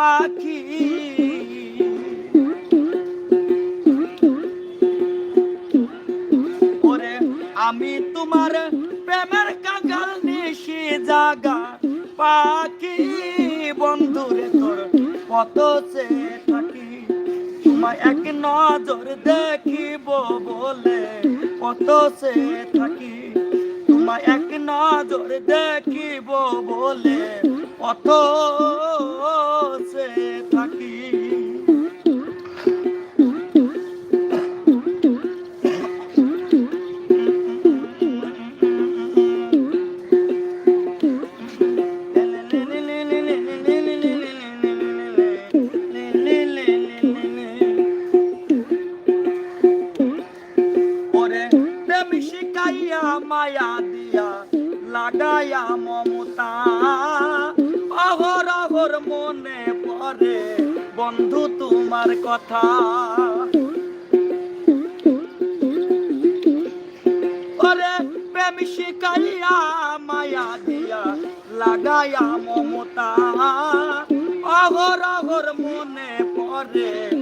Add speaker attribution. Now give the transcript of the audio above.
Speaker 1: পাখি। ওরে, আমি তোমার প্রেমের কাঙ্গাল নিশি জাগা পাখি। বন্ধুরে তোর কত সে থাকি। তোমায় এক নজর দেখিব বলে কত সে থাকি। তোমায় এক নজর দেখিব বলে সে থাকি। শিখাইয়া মায়া দিয়া লাগাইয়া মমতা। অহর মনে পড়ে। বন্ধু তোমার কথা। মায়া দিয়া লাগাইয়া মমতা। অহর অহর মনে পড়ে।